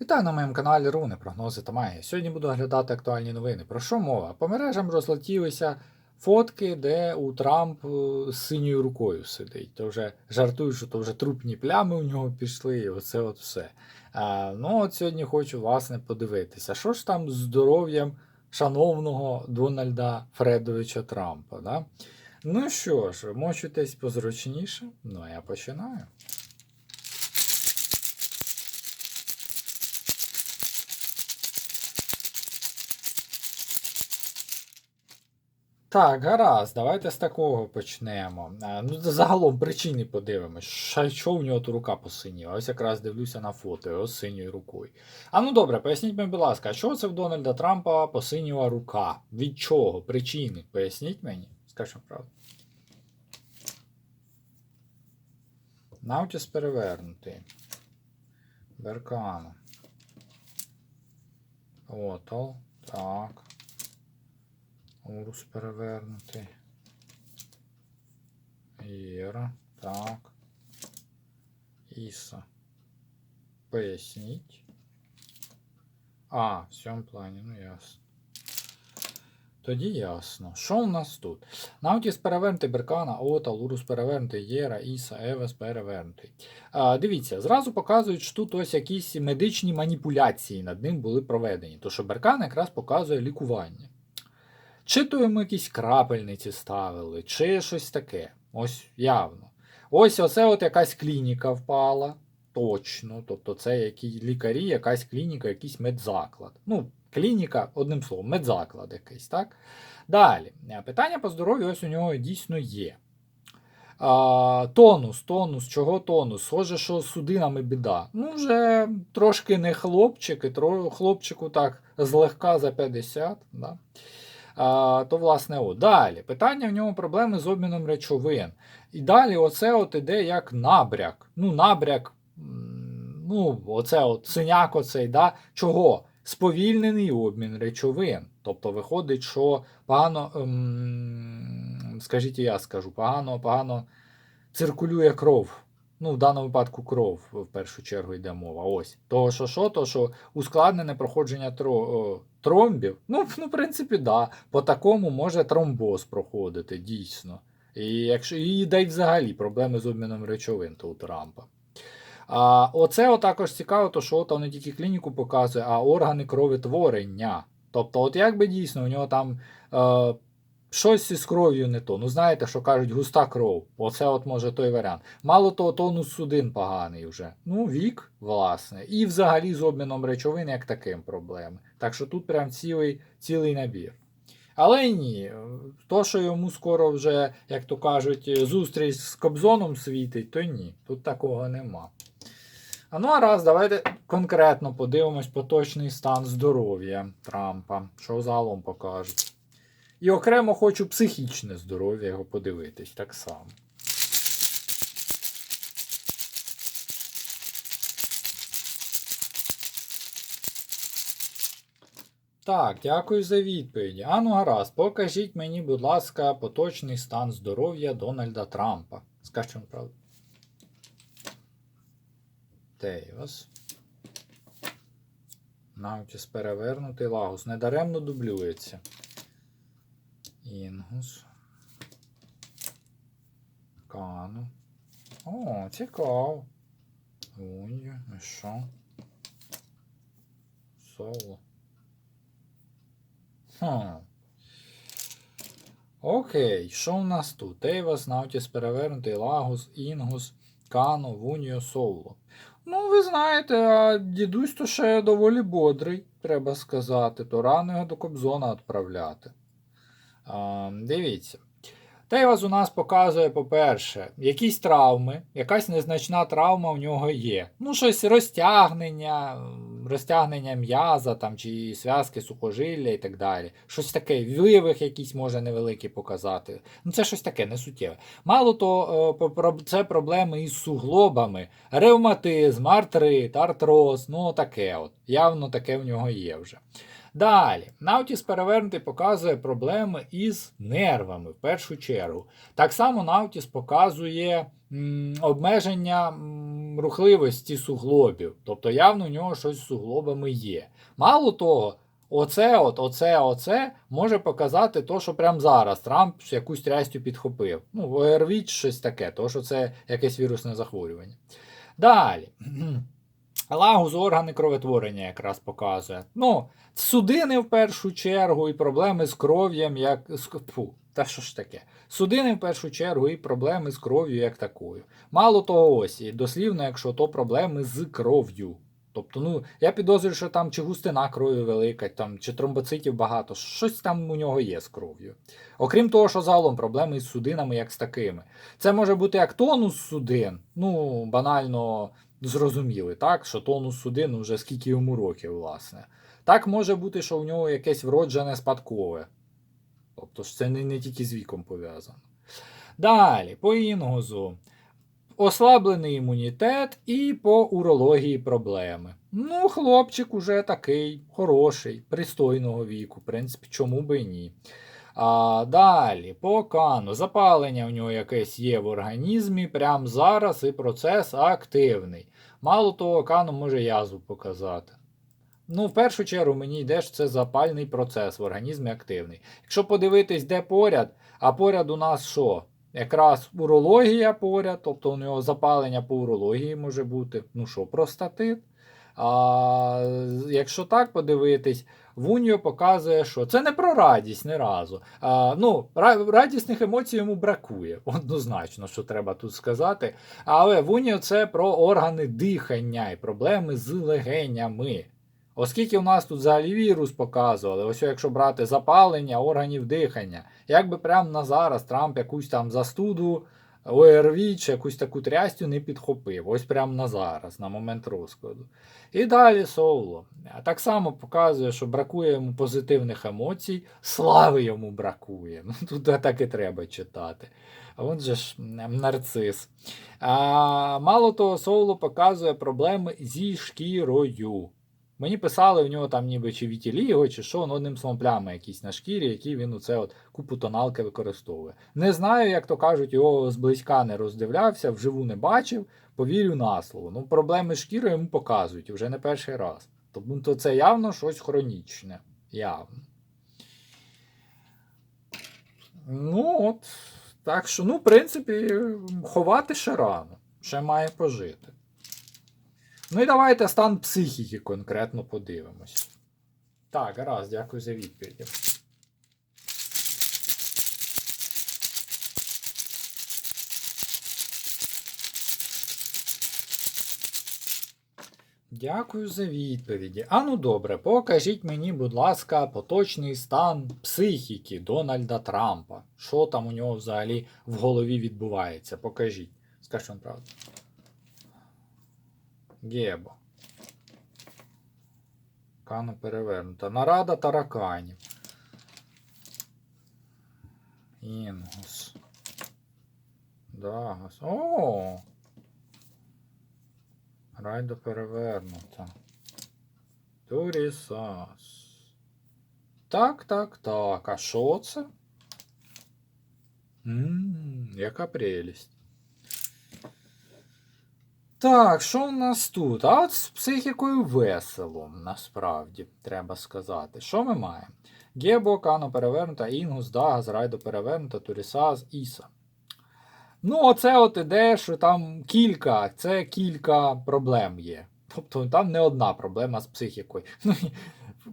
Вітаю на моєму каналі Руни, прогнози та магія. Сьогодні буду оглядати актуальні новини. Про що мова? По мережам розлетілися фотки, де у Трамп е, з синьою рукою сидить. То вже жартують, що то вже трупні плями у нього пішли, і оце от все. А, ну от сьогодні хочу власне подивитися, що ж там з здоров'ям шановного Дональда Фредовича Трампа. Да? Ну що ж, мочитесь позручніше? Ну а я починаю. Так, гаразд, давайте з такого почнемо. Ну, загалом причини подивимось. Що в нього тут рука посиніла? Ось якраз дивлюся на фото його синьою рукою. А ну добре, поясніть мені, будь ласка, а чого це в Дональда Трампа посиніла рука? Від чого? Причини? Поясніть мені? Скажімо правду. Наутіс перевернутий. Беркано. Отол. Так. Урус перевернутий. Єра. Так. Іса. Поясніть. А, в цьому плані, ну ясно. Тоді ясно. Що у нас тут? Наутіс перевернутий Беркана, Ота, Лурус перевернутий, Єра, Іса, Евес перевернутий. А, дивіться, зразу показують, що тут ось якісь медичні маніпуляції над ним були проведені. То що Беркан якраз показує лікування. Чи то йому якісь крапельниці ставили, чи щось таке. Ось явно. Ось оце от якась клініка впала. Точно. Тобто це які лікарі, якась клініка, якийсь медзаклад. Ну, клініка, одним словом, медзаклад якийсь, так? Далі. Питання по здоров'ю ось у нього дійсно є. А, тонус, тонус, чого тонус? Схоже, що з судинами біда. Ну, вже трошки не хлопчик, і тро, хлопчику так злегка за 50. Да? А, то, власне, о. Далі. Питання в нього проблеми з обміном речовин. І далі оце от іде як набряк. Ну, набряк, ну, оце от синяк оцей, да? чого? Сповільнений обмін речовин. Тобто виходить, що погано, ем, скажіть, я скажу, погано, погано циркулює кров. Ну, в даному випадку кров в першу чергу йде мова. Ось. Того, що що, то що ускладнене проходження тро, тромбів. Ну, ну, в принципі, да. По такому може тромбоз проходити, дійсно. І якщо і да й взагалі проблеми з обміном речовин то у Трампа. А, оце також цікаво, то що от не тільки клініку показує, а органи кровотворення. Тобто, от якби дійсно у нього там е, щось із кров'ю не то. Ну, знаєте, що кажуть, густа кров. Оце от може той варіант. Мало того, тонус судин поганий вже. Ну, вік, власне. І взагалі з обміном речовин як таким проблеми. Так що тут прям цілий, цілий набір. Але ні, то, що йому скоро вже, як то кажуть, зустріч з Кобзоном світить, то ні, тут такого нема. А ну а раз, давайте конкретно подивимось поточний стан здоров'я Трампа, що загалом покажуть. І окремо хочу психічне здоров'я його подивитись так само. Так, дякую за відповідь. А ну гаразд, покажіть мені, будь ласка, поточний стан здоров'я Дональда Трампа. Скажіть правду. Тейвас. Наутіс перевернутий лагус. Недаремно дублюється. Інгус. Кану. О, цікаво. Унью. І що? Соло. Хм. Окей, що у нас тут? Ейвас, Наутіс перевернутий, Лагус, Інгус, Кано, Вуніо, Соуло. Ну, ви знаєте, а дідусь то ще доволі бодрий, треба сказати, то рано його до Кобзона відправляти. Дивіться. Тейвас у нас показує, по-перше, якісь травми, якась незначна травма в нього є. Ну, щось розтягнення, розтягнення м'яза там, чи зв'язки сухожилля і так далі. Щось таке, вивих якийсь може невеликий показати. Ну, це щось таке, не суттєве. Мало то, е, це проблеми із суглобами, ревматизм, артрит, артроз, ну таке от. Явно таке в нього є вже. Далі, Наутіс перевернутий показує проблеми із нервами в першу чергу. Так само Наутіс показує м, обмеження м, рухливості суглобів. Тобто явно у нього щось з суглобами є. Мало того, оце, от, оце, оце може показати то, що прямо зараз Трамп якусь трястю підхопив. Ну, ОРВІ щось таке, то що це якесь вірусне захворювання. Далі. Лагуз органи кроветворення якраз показує. Ну, судини в першу чергу і проблеми з кров'ям, як. Фу, та що ж таке? Судини в першу чергу і проблеми з кров'ю як такою. Мало того, ось, і дослівно, якщо то проблеми з кров'ю. Тобто, ну, я підозрюю, що там чи густина крові велика, там, чи тромбоцитів багато, щось там у нього є з кров'ю. Окрім того, що загалом проблеми з судинами як з такими. Це може бути як тонус судин, ну, банально зрозуміли, так? Що тонус судин вже скільки йому років, власне. Так може бути, що у нього якесь вроджене спадкове. Тобто ж це не, не тільки з віком пов'язано. Далі, по інгозу. Ослаблений імунітет і по урології проблеми. Ну, хлопчик уже такий хороший, пристойного віку, в принципі, чому би і ні. А, далі, по кану. Запалення у нього якесь є в організмі прямо зараз, і процес активний. Мало того, кану може язву показати. Ну, в першу чергу мені йде, що це запальний процес в організмі активний. Якщо подивитись, де поряд, а поряд у нас що? Якраз урологія поряд, тобто у нього запалення по урології може бути. Ну що, простатит. А, якщо так подивитись, Вуньо показує, що це не про радість не разу. А, ну, радісних емоцій йому бракує, однозначно, що треба тут сказати. Але Вуньо це про органи дихання і проблеми з легенями. Оскільки у нас тут взагалі вірус показували, ось якщо брати запалення органів дихання, як би прямо на зараз Трамп якусь там застуду, ОРВІ чи якусь таку трястю не підхопив. Ось прямо на зараз, на момент розкладу. І далі Соло. Так само показує, що бракує йому позитивних емоцій, слави йому бракує. Ну, тут так і треба читати. А от же ж нарцис. А, мало того, Соло показує проблеми зі шкірою. Мені писали, в нього там ніби чи вітіліго, чи що, ну одним словом, плями якісь на шкірі, які він оце от купу тоналки використовує. Не знаю, як то кажуть, його зблизька не роздивлявся, вживу не бачив, повірю на слово. Ну, проблеми з шкірою йому показують вже не перший раз. Тому то це явно щось хронічне. Явно. Ну, от. Так що, ну, в принципі, ховати ще рано. Ще має пожити. Ну і давайте стан психіки конкретно подивимось. Так, гаразд, дякую за відповіді. Дякую за відповіді. А ну добре, покажіть мені, будь ласка, поточний стан психіки Дональда Трампа. Що там у нього взагалі в голові відбувається? Покажіть. Скажіть вам правду. Гебо. Кана перевернута. Нарада тараканів. Інгус. Дагас. О! Райдо перевернута. Турісас. Так, так, так. А що це? Ммм, яка прелість. Так, що в нас тут? А от з психікою весело, насправді, треба сказати. Що ми маємо? Гебо, Кано перевернута, Інгус, Дагас, Райдо перевернута, Турісас, Іса. Ну, оце от іде, що там кілька, це кілька проблем є. Тобто там не одна проблема з психікою. Ну,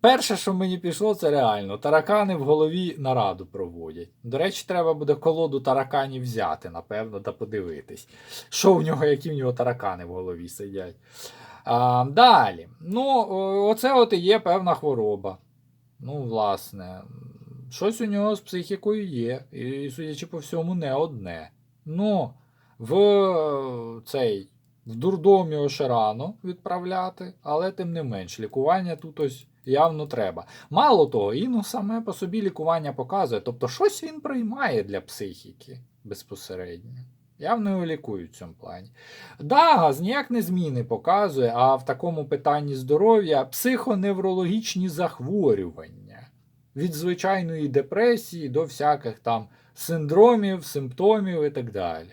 перше, що мені пішло, це реально. Таракани в голові нараду проводять. До речі, треба буде колоду тараканів взяти, напевно, та подивитись. Що в нього, які в нього таракани в голові сидять. А, далі. Ну, оце от і є певна хвороба. Ну, власне, щось у нього з психікою є. І, судячи по всьому, не одне. Ну, в е, цей в дурдом його ще рано відправляти, але тим не менш, лікування тут ось явно треба. Мало того, іну саме по собі лікування показує. Тобто, щось він приймає для психіки безпосередньо. Явно лікують в цьому плані. Да, газ ніяк не зміни показує, а в такому питанні здоров'я психоневрологічні захворювання. Від звичайної депресії до всяких там синдромів, симптомів і так далі.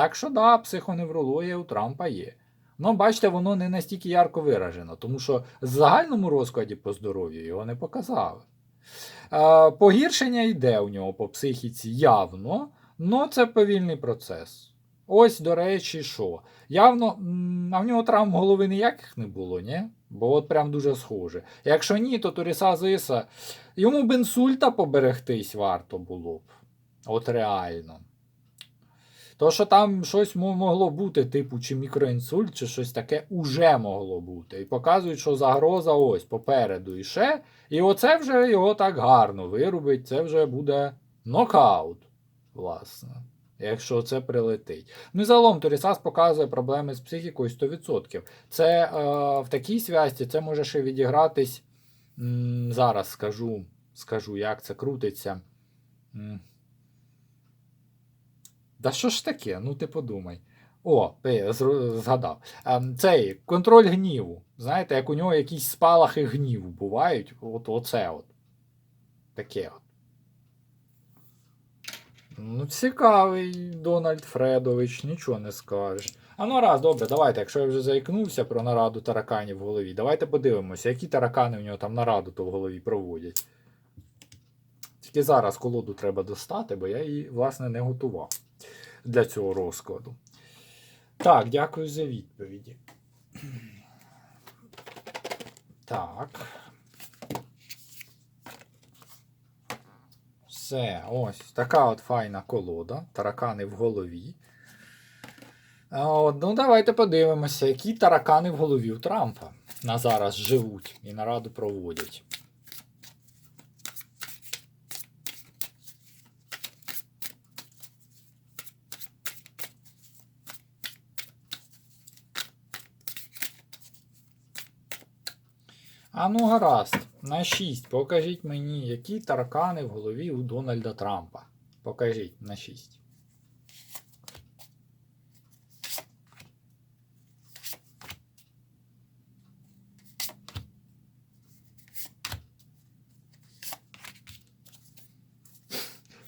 Так що да, психоневрологія у Трампа є. Ну, бачите, воно не настільки ярко виражено, тому що в загальному розкладі по здоров'ю його не показали. Е, погіршення йде у нього по психіці явно, але це повільний процес. Ось, до речі, що. Явно, а в нього травм голови ніяких не було, ні? Бо от прям дуже схоже. Якщо ні, то Туріса Зиса, йому б інсульта поберегтись варто було б. От реально. То, що там щось могло бути, типу, чи мікроінсульт, чи щось таке, уже могло бути. І показують, що загроза ось попереду і ще. І оце вже його так гарно вирубить, це вже буде нокаут, власне. Якщо це прилетить. Ну і загалом Торісас показує проблеми з психікою 100%. Це е, в такій связці це може ще відігратись. М, зараз скажу, скажу, як це крутиться. М. Да що ж таке? Ну ти подумай. О, зр- згадав. Ем, Цей контроль гніву. Знаєте, як у нього якісь спалахи гніву бувають. От оце от. Таке от. Ну, цікавий Дональд Фредович, нічого не скажеш. А ну раз, добре, давайте, якщо я вже заікнувся про нараду тараканів в голові, давайте подивимося, які таракани в нього там нараду то в голові проводять. Тільки зараз колоду треба достати, бо я її, власне, не готував для цього розкладу. Так, дякую за відповіді. Так. Все, ось така от файна колода. Таракани в голові. От, ну, давайте подивимося, які таракани в голові у Трампа на зараз живуть і нараду проводять. А ну гаразд, на 6. Покажіть мені, які таркани в голові у Дональда Трампа. Покажіть на 6.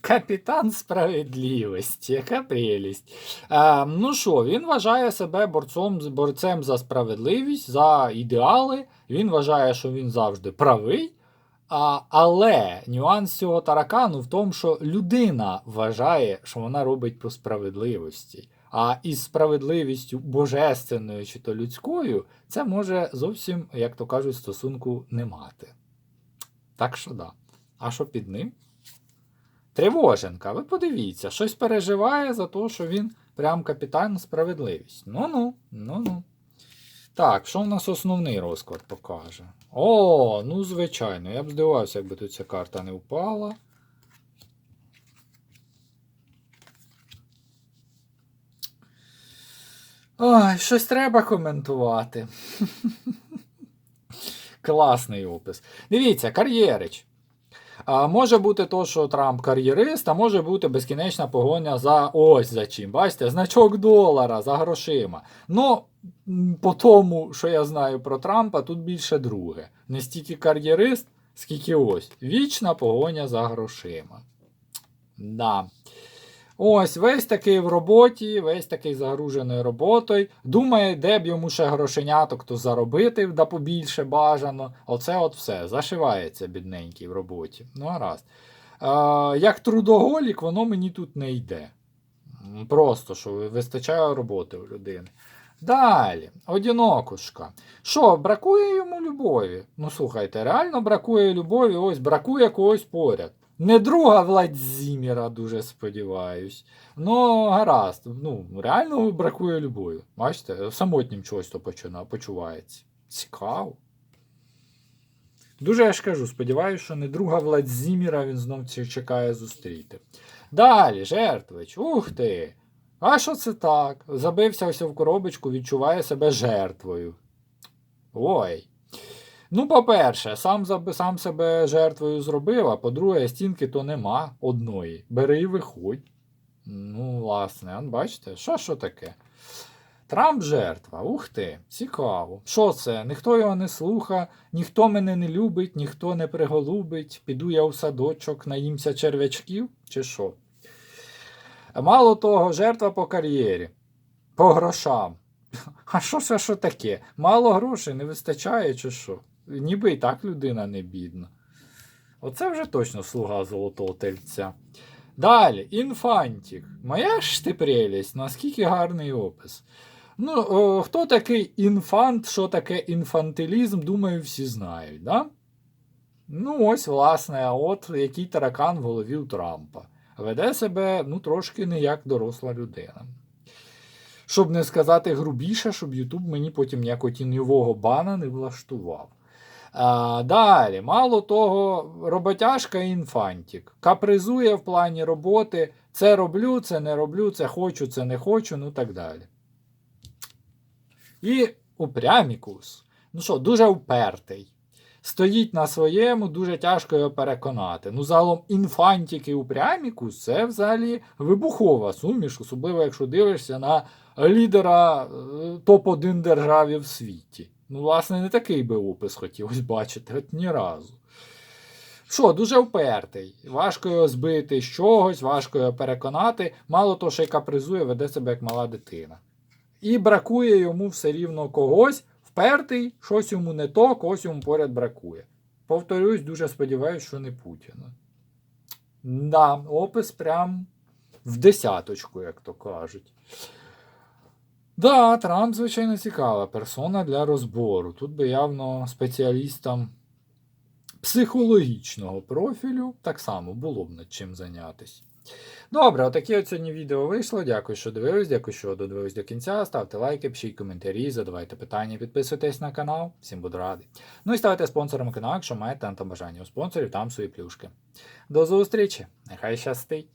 Капітан справедливості, яка прелість. Е, ну що, він вважає себе борцом, борцем за справедливість, за ідеали. Він вважає, що він завжди правий. А, але нюанс цього таракану в тому, що людина вважає, що вона робить по справедливості. А із справедливістю божественною чи то людською, це може зовсім, як то кажуть, стосунку не мати. Так що да. А що під ним? Тривоженка, ви подивіться, щось переживає за те, що він прям капітан справедливість. Ну-ну, ну-ну. Так, що в нас основний розклад покаже? О, ну звичайно, я б здивався, якби тут ця карта не впала. Ой, щось треба коментувати. Класний опис. Дивіться, кар'єрич. А, може бути то, що Трамп кар'єрист, а може бути безкінечна погоня за ось за чим. Бачите, значок долара за грошима. Ну, по тому, що я знаю про Трампа, тут більше друге. Не стільки кар'єрист, скільки ось. Вічна погоня за грошима. Да. Ось, весь такий в роботі, весь такий загружений роботою. Думає, де б йому ще грошеняток то заробити, да побільше бажано. Оце от все. Зашивається бідненький в роботі. Ну, гаразд. Е, як трудоголік, воно мені тут не йде. Просто що вистачає роботи у людини. Далі, одінокушка. Що, бракує йому любові? Ну слухайте, реально бракує любові, ось бракує когось поряд. Не друга Владзіміра, дуже сподіваюсь. Ну, гаразд. Ну, реально бракує любові. Бачите, самотнім чогось то почина- почувається. Цікаво. Дуже я ж кажу, сподіваюся, що не друга Владзіміра він знов чекає зустріти. Далі, жертвич. Ух ти! А що це так? Забився ось в коробочку, відчуває себе жертвою. Ой. Ну, по-перше, сам, сам себе жертвою зробив, а по-друге, стінки то нема одної. Бери і виходь. Ну, власне, бачите, що що таке? Трамп жертва. Ух ти, цікаво. Що це? Ніхто його не слуха, ніхто мене не любить, ніхто не приголубить. Піду я у садочок, наїмся черв'ячків, чи що? Мало того, жертва по кар'єрі, по грошам. А що це що таке? Мало грошей не вистачає, чи що? Ніби і так людина не бідна. Оце вже точно слуга золотого тельця. Далі, інфантік. Моя ж ти прелість, наскільки гарний опис. Ну, о, хто такий інфант, що таке інфантилізм, думаю, всі знають, да? Ну, ось, власне, от який таракан в голові у Трампа. Веде себе, ну, трошки не як доросла людина. Щоб не сказати грубіше, щоб Ютуб мені потім ніякого тіньового бана не влаштував. А, далі, мало того, роботяжка інфантік. Капризує в плані роботи. Це роблю, це не роблю, це хочу, це не хочу, ну так далі. І упрямікус. Ну що, дуже впертий. Стоїть на своєму, дуже тяжко його переконати. Ну, загалом, інфантік і упрямікус це взагалі вибухова суміш, особливо якщо дивишся на лідера е, топ-1 державі в світі. Ну, власне, не такий би опис хотілося бачити, от ні разу. Що, дуже впертий. Важко його збити з чогось, важко його переконати. Мало того, що й капризує, веде себе як мала дитина. І бракує йому все рівно когось, впертий, щось йому не то, когось йому поряд бракує. Повторюсь, дуже сподіваюся, що не Путіна. Да, опис прям в десяточку, як то кажуть. Да, Трамп, звичайно, цікава персона для розбору. Тут би явно спеціалістам психологічного профілю так само було б над чим зайнятися. Добре, отакі от сьогодні відео вийшло. Дякую, що дивились, дякую, що додивились до кінця. Ставте лайки, пишіть коментарі, задавайте питання, підписуйтесь на канал. Всім буду радий. Ну і ставайте спонсором каналу, якщо маєте там бажання у спонсорів, там свої плюшки. До зустрічі! Нехай щастить!